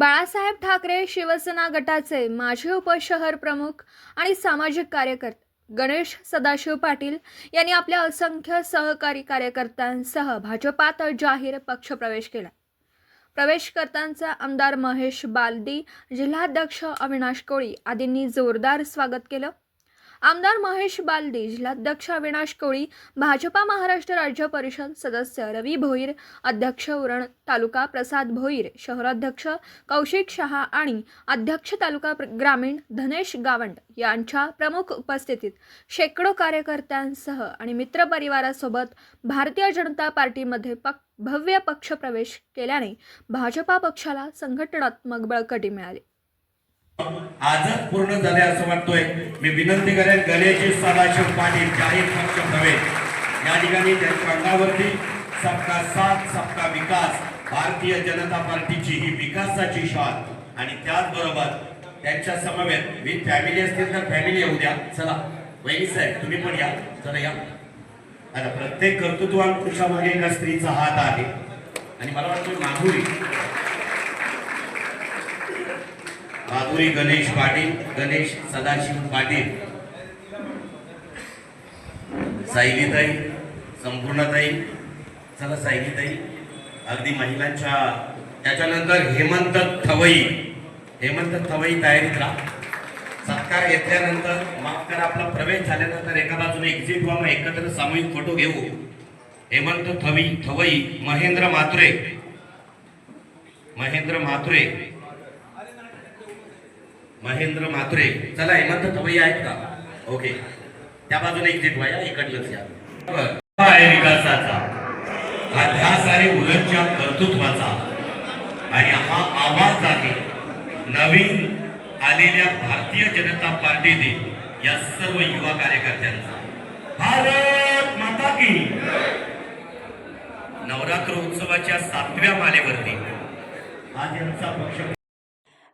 बाळासाहेब ठाकरे शिवसेना गटाचे माजी उपशहर प्रमुख आणि सामाजिक कार्यकर्ते गणेश सदाशिव पाटील यांनी आपल्या असंख्य सहकारी कार्यकर्त्यांसह भाजपात जाहीर पक्षप्रवेश केला. प्रवेश करतांचा आमदार महेश बालदी जिल्हाध्यक्ष अविनाश कोळी आदींनी जोरदार स्वागत केलं. आमदार महेश बालदी जिल्हाध्यक्ष अविनाश कोळी भाजपा महाराष्ट्र राज्य परिषद सदस्य रवी भोईर अध्यक्ष उरण तालुका प्रसाद भोईर शहराध्यक्ष कौशिक शहा आणि अध्यक्ष तालुका प्र- ग्रामीण धनेश गावंड यांच्या प्रमुख उपस्थितीत शेकडो कार्यकर्त्यांसह आणि मित्रपरिवारासोबत भारतीय जनता पार्टीमध्ये पक् भव्य पक्षप्रवेश केल्याने भाजपा पक्षाला संघटनात्मक बळकटी मिळाली. आजच पूर्ण झाले असं वाटतोय. मी विनंती करेन गणेश सदाशिव पाटील जाहीर पक्ष प्रवेश. या ठिकाणी त्यांच्या अंगावरती सबका साथ सबका विकास भारतीय जनता पार्टीची ही विकासाची शान. आणि त्याचबरोबर त्यांच्या समवेत मी फॅमिली असतील तर फॅमिली येऊ द्या. चला वहिनी साहेब तुम्ही पण या. चला या. आता प्रत्येक कर्तृत्वान पुरुषामागे एका स्त्रीचा हात आहे. आणि मला वाटतं माधुरी. माधुरी गणेश पाटील गणेश सदाशिव पाटील. सायलीताई संपूर्णताई चला सायलीताई. अगदी महिलांच्या त्याच्यानंतर हेमंत थवई. हेमंत थवई तयारीत राहा. सत्कार घेतल्यानंतर माफ करा आपला प्रवेश झाल्यानंतर एका बाजूने एक्झिट व्हा मग एकत्र सामूहिक फोटो घेऊ. हेमंत थवी थवई महेंद्र मात्रे महेंद्र मात्रे महेंद्र मात्रे चला हेमंत थवई आहेत का? ओके. त्या बाजूने एक्झिट व्हा या इकडलंच या. आहे विकासाचा. हा ध्यास आहे मुलांच्या कर्तृत्वाचा. आणि हा आवाज आहे नवीन आलेल्या भारतीय जनता पार्टीने या सर्व युवा कार्यकर्त्यांचा. भारत माता की नवरात्र उत्सवाच्या सातव्या मालेवरती आज यांचा पक्ष